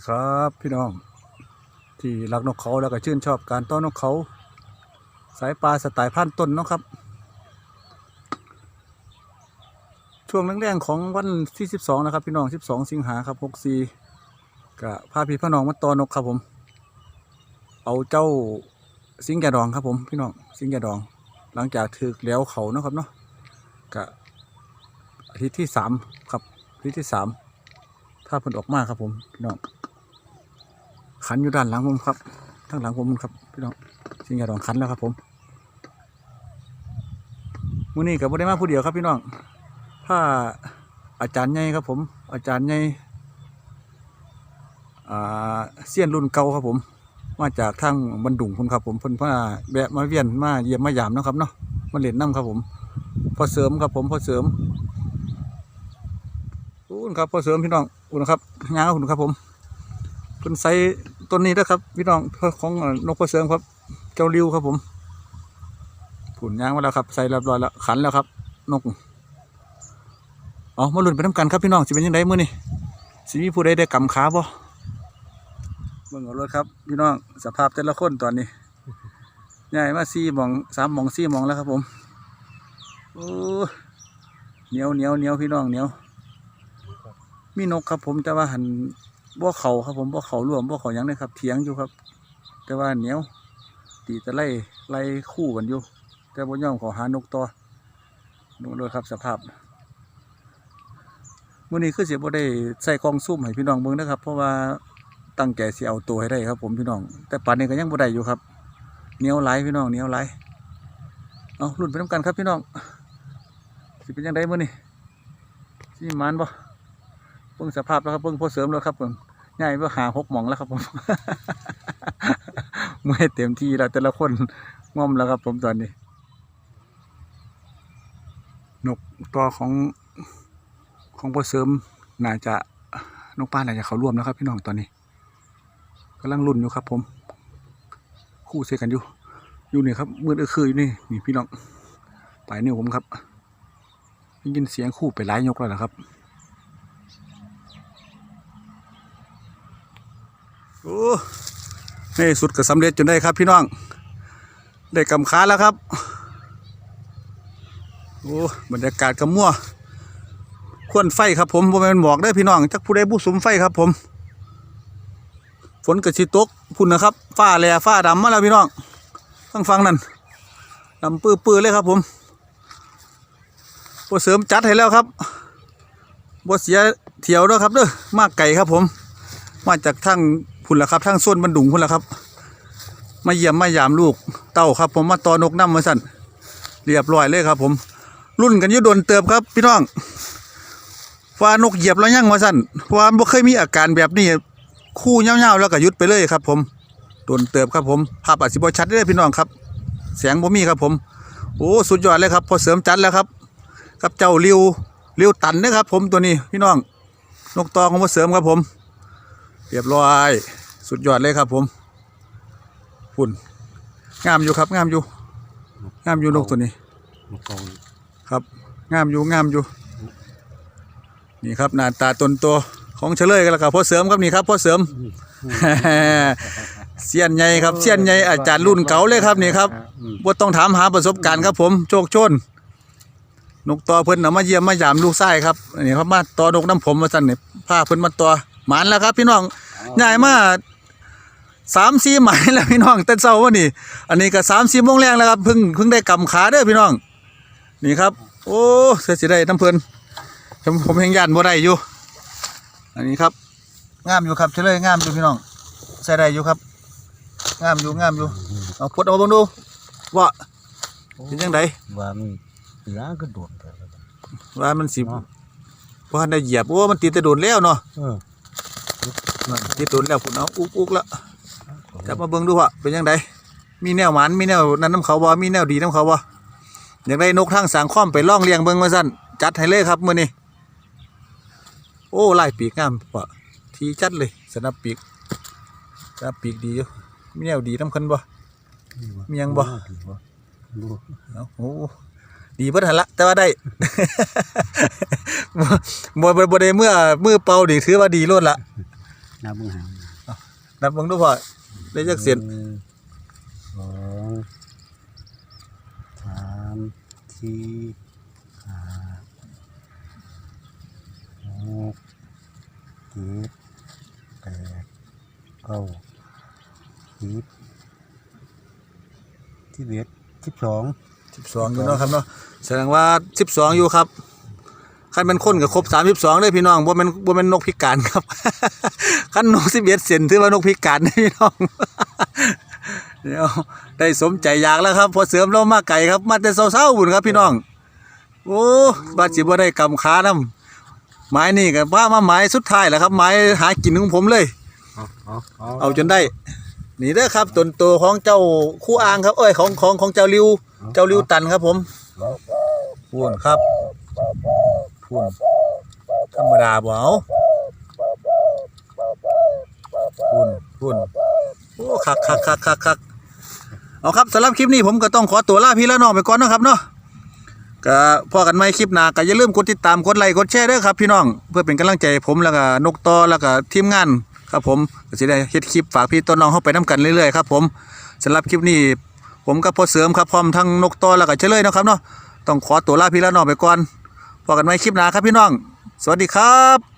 ดีครับพี่น้อง ที่รักนกเขาแล้วก็ชื่นชอบการต้อนนกเขา สายปลาสไตล์พันต้นนะครับ ช่วงแรกๆของวันที่ 12 นะครับ พี่น้อง 12 สิงหาครับ64กับพาพี่พ่อน้องมาต้อนนกครับผม เอาเจ้าสิงแกดองครับผมพี่น้องสิงแกดอง หลังจากถึกแล้วเขานะครับเนาะกับอาทิตย์ที่สามครับอาทิตย์ที่สามถ้าพิ่นออกมาครับผมพี่น้อง ขันอยู่ด้านหลังผมครับทางหลังผมครับพี่น้องสิงแกดองขันแล้วครับผมมื้อนี้กับบ่ได้มาผู้เดียวครับพี่น้องถ้าอาจารย์ใหญ่ครับผม อาจารย์ใหญ่เซียนรุ่นเก่าครับผม มาจากทางบันดุงพุ่นครับผมเพิ่นมาแวะมาเวียนมาเยี่ยมมายามนะครับเนาะมาเล่นน้ำครับผมพอเสริมครับผมพอเสริมอุ่นครับพอเสริมพี่น้องอุ่นครับงาหุ่นครับผมเพิ่นใส่ ต้นนี้นะครับพี่น้องของนกพอเสริมครับ เจ้าริ้วครับผมผุนยางมาแล้วครับใส่เรียบร้อยแล้วขันแล้วครับ นกเอามาลุ้นไปน้ำกันครับพี่น้องสิเป็นยังไงมื้อนี้สิมีผู้ใดได้กำขาบ่เบิ่งเอารถครับพี่น้องสภาพแต่ละคนตอนนี้ใหญ่มาสี่มองสามมองสี่มองแล้วครับผมโอ้เหนียวเหนียวเหนียวพี่น้องเหนียวมีนกครับผมแต่ว่าหัน บ่เขาครับผมบ่เขาร่วมบ่เขายังเลยครับเถียงอยู่ครับ แต่ว่าเหนียวตีแต่ไล่ไล่คู่กันอยู่ แต่บ่ยอมขอหานกต่อดูเลยครับสภาพมื้อนี้คือเสิบ่ได้ใส่กองซูมให้พี่น้องเบิ่งนะครับ เพราะว่าตั้งใจสิเอาตัวให้ได้ครับ ผมพี่น้อง แต่ป่านนี้ก็ยังบ่ได้อยู่ครับเหนียวไหลพี่น้องเหนียวไหลเอาลุ้นไปน้ำกันครับพี่น้องสิเป็นยังไงมื้อนี้สิมีหมันบ่ เบิ่งสภาพแล้วครับเบิ่งพอเสริมแล้วครับผมง่ายเพื่อหาหกหมองแล้วครับผมไม่เต็มที่แล้วแต่ละคนง่อมแล้วครับ ผมตอนนี้นกตัวของของพอเสริมน่าจะนกป้าน่าจะเขาร่วมแล้วครับพี่น้องตอนนี้กำลังรุ่นอยู่ครับ ผม คู่เซกันอยู่ อยู่นี่ครับมืดเออคืออยู่นี่นี่พี่น้องไปนิ้วผมครับได้ยินเสียงคู่ไปหลายยกแล้วเหรอครับ โอ้ในสุดก็สำเร็จจนได้ครับพี่น้อง ได้กำค้าแล้วครับ โอ้บรรยากาศกำมั่วควนไฟครับผมผมเป็นหมอกได้พี่น้องจักผู้ใดผู้สมไฟครับผม ฝนกระชิตกพุ่นนะครับฟ้าแหล่ฟ้าดำมาแล้วพี่น้องฟังฟังนั่นดำปื้อปื้อเลยครับผมบ่เสริมจัดให้แล้วครับบ่เสียเทียวด้วยครับเด้อมากไก่ครับผม มาจากทาง พุ่นละครับทางโซนบันดุงพุ่นละครับ มาเยี่ยมมายามลูกเต้าครับ ผมมาตอนกน้ำมาสั่นเรียบร้อยเลยครับ ผม รุ่นกันยุดโดนเติบครับพี่น้องว่านกเหยียบแล้วยังมาสั่นเพราะว่าบ่เคยมีอาการแบบนี้คู่เงาๆแล้วก็ยุดไปเลยครับ ผมโดนเติบครับผมภาพอาจสิบชัดเลยพี่น้องครับเสียงบ่มีครับ ผม โอ้สุดยอดเลยครับ พอเสริมจัดแล้วครับ กับเจ้าริวริวตันนะครับ ผมตัวนี้พี่น้องนกตอของพอเสริมครับผม เรียบร้อย สุดยอดเลยครับผมฝุ่นงามอยู่ครับ งามอยู่ งามอยู่นกตัวนี้ นกกองครับ งามอยู่งามอยู่ นี่ครับหน้าตาตนตัวของเฉลยกันแล้วครับพ่อเสริมครับนี่ครับพ่อเสริม เสียนใหญ่ครับเสียนใหญ่อาจารย์รุ่นเก่าเลยครับนี่ครับบ่ต้องถามหาประสบการณ์ครับผมโชคโชน นกต่อเพิ่นเอามาเยี่ยมมายามลูกไส้ครับนี่ครับมาต่อนกน้ำผมมาสั่นนี่พาเพิ่นมาต่อหมานแล้วครับ พี่น้องใหญ่มา สามสี่หมายแล้วพี่น้องแต่เช้าวันนี้อันนี้ก็สามสี่โมงแรงแล้วครับเพิ่งเพิ่งได้กำขาเด้อพี่น้อง นี่ครับ โอ้เสียสิได้น้ำเพิ่นผมผมยังยันบ่ได้อยู่ อันนี้ครับงามอยู่ครับเฉลยงามอยู่พี่น้องใส่ได้อยู่ครับงามอยู่งามอยู่เอาพดเอาเบังดูว่าเป็นยังไงว่ามันเหลือก็โดดไปแล้วว่ามันสิเนาะว่าได้เหยียบโอ้มันติดแต่โดนแล้วเนาะเออนั่นติดโดนแล้วพุ่นเอาอุกอุกแล้ว จับมาเบิ่งดูว่าเป็นยังไงมีแนวหมันมีแนวนั้นน้ำเขาบ่มีแนวดีน้ำเขาบ่อยากได้นกทางสางข้อมไปล่องเลี้ยงเบิ่งมาสั่นจัดให้เลยครับมื้อนี้โอ้ลายปีกงามปะทีจัดเลยสนับปีกสนับปีกดีอยู่มีแนวดีน้ำคันบ่มียังบ่บ่เอาโอ้ดีเพิ่นหันละแต่ว่าได้บ่บ่บ่บ่ได้เมื่อมือเป่าดีถือว่าดีโลดละนับเบิ่งหางนับเบิ่งดูพ่อ ได้จักเสียนหนึ่งสองสามสี่ห้าหกเจ็ดแปดเก้าสิบสิบเอ็ดสิบสอง12อยู่เนาะครับเนาะแสดงว่า12อยู่ครับ คันเป็นคนก็ครบ32เลยพี่น้องบ่แม่นบ่แม่นนกพิการครับคันนก11เซนถือว่านกพิการนะพี่น้องเดี๋ยวได้สมใจอยากแล้วครับ พอเสริมเรามาไก่ครับ มาแต่เช้าๆบุญครับพี่น้อง โอ้บาดสิบ่ได้กำขานํไม้นี่ก็ว่ามาไม้สุดท้ายแล้วครับไม้หากินของผมเลย เอาเอาเอาเอาจนได้ นี่เด้อครับตนโตของเจ้าคู่อ่างครับ เอ้ยของของของเจ้าริว เจ้าริวตันครับผมพูนครับ พูนธรรมดาบ่เอาพูนพูนโอ้คักคักคักคักคักเอาครับสำหรับคลิปนี้ผมก็ต้องขอตัวลาพี่ละน้องไปก่อนนะครับเนาะก็พอกันใหม่คลิปหน้าก็อย่าลืมกดติดตามกดไลค์กดแชร์ด้อครับพี่น้องเพื่อเป็นกำลังใจผมแล้วก็นกต่อแล้วก็ทีมงานครับผมก็สิได้เฮ็ดคลิปฝากพี่ต้นน้องเข้าไปนํกันเรื่อยๆครับผมสำหรับคลิปนี้ ผมกับพ่อเสริมครับพร้อมทั้งนกต่อแล้วก็เฉลยนะครับเนาะต้องขอตัวลาพี่ละน้องไปก่อน พอกันใหม่คลิปหน้าครับพี่น้อง สวัสดีครับ